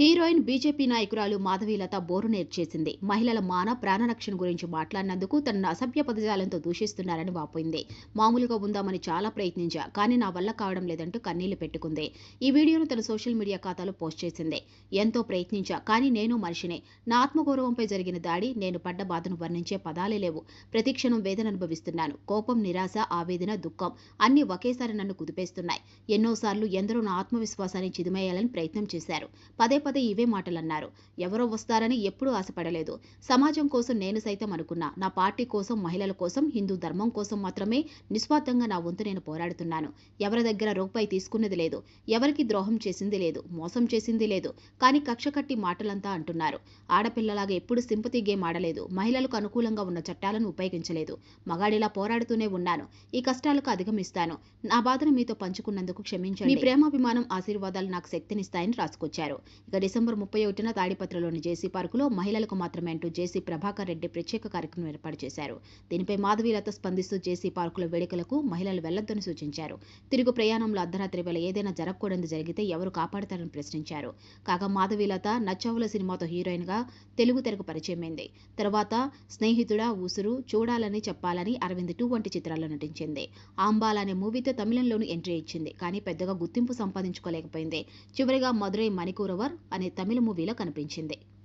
Heroine BJP నాయకురాలు Madhavilatha bore నేర్చేసింది మహిళల మాన ప్రాణరక్షణ గురించి మాట్లాడినందుకు తనను అసభ్య పదజాలంతో దూషిస్తున్నారని వాపోయింది. మామూలుగా ఉందామని చాలా ప్రయత్నించా కానీ నా వల్ల కావడం లేదంటూ కన్నీళ్ళు పెట్టుకుంది. ఈ వీడియోను తన సోషల్ మీడియా ఖాతాలో పోస్ట్ చేసింది. ఎంతో ప్రయత్నించా కానీ నేను మనిషినే. నా ఆత్మగౌరవంపై జరిగిన దాడి నేను పడ్డ బాధను వర్ణించే పదాలే లేవు. ప్రతిక్షణం వేదన అనుభవిస్తున్నాను. కోపం నిరాశ ఆవేదన దుఃఖం అన్ని ఒకేసారి నన్ను కుదిపేస్తున్నాయి. ఎన్నోసార్లు ఎందరో నా ఆత్మవిశ్వాసాన్ని చిదిమేయాలని ప్రయత్నం చేశారు. పదే పదే ఇవే మాటలన్నారు. ఎవరో వస్తారని ఎప్పుడూ ఆశపడలేదు. సమాజం కోసం నేను సైతం అనుకున్నా. నా పార్టీ కోసం మహిళల కోసం హిందూ ధర్మం కోసం మాత్రమే నిస్వార్థంగా నా వంతు నేను పోరాడుతున్నాను. ఎవరి దగ్గర రూపాయి తీసుకున్నది లేదు. ఎవరికి ద్రోహం చేసింది లేదు. మోసం చేసింది లేదు. కానీ కక్ష కట్టి మాటలంతా అంటున్నారు. ఆడపిల్లలాగా ఎప్పుడు సింపతి గేమ్ ఆడలేదు. మహిళలకు అనుకూలంగా ఉన్న చట్టాలను ఉపయోగించలేదు. మగాడిలా పోరాడుతూనే ఉన్నాను. ఈ కష్టాలకు అధిగమిస్తాను. నా బాధను మీతో పంచుకున్నందుకు క్షమించండి. మీ ప్రేమాభిమానం ఆశీర్వాదాలు నాకు శక్తినిస్తాయని రాసుకొచ్చారు. ఇక డిసెంబర్ ముప్పై ఒకటిన తాడిపత్రలోని జేసీ పార్కులో మహిళలకు మాత్రమే అంటూ జేసీ ప్రభాకర్ రెడ్డి ప్రత్యేక కార్యక్రమం ఏర్పాటు చేశారు. దీనిపై మాధవీలత స్పందిస్తూ జేసీ పార్కుల వేడుకలకు మహిళలు వెళ్ళొద్దని సూచించారు. తిరుగు ప్రయాణంలో అర్ధరాత్రి వేళ ఏదైనా జరగకూడదు జరిగితే ఎవరు కాపాడతారని ప్రశ్నించారు. కాగా మాధవీలత నచ్చవుల సినిమాతో హీరోయిన్గా తెలుగు తెరకు పరిచయమైంది. తర్వాత స్నేహితుడా ఊసురు చూడాలని చెప్పాలని అరవింద్ టూ వంటి చిత్రాల్లో నటించింది. ఆంబాల అనే మూవీతో తమిళంలోనూ ఎంట్రీ ఇచ్చింది. కానీ పెద్దగా గుర్తింపు సంపాదించుకోలేకపోయింది. చివరిగా మధురై మణికూరవర్ అనే తమిళ మూవీలో కనిపించింది.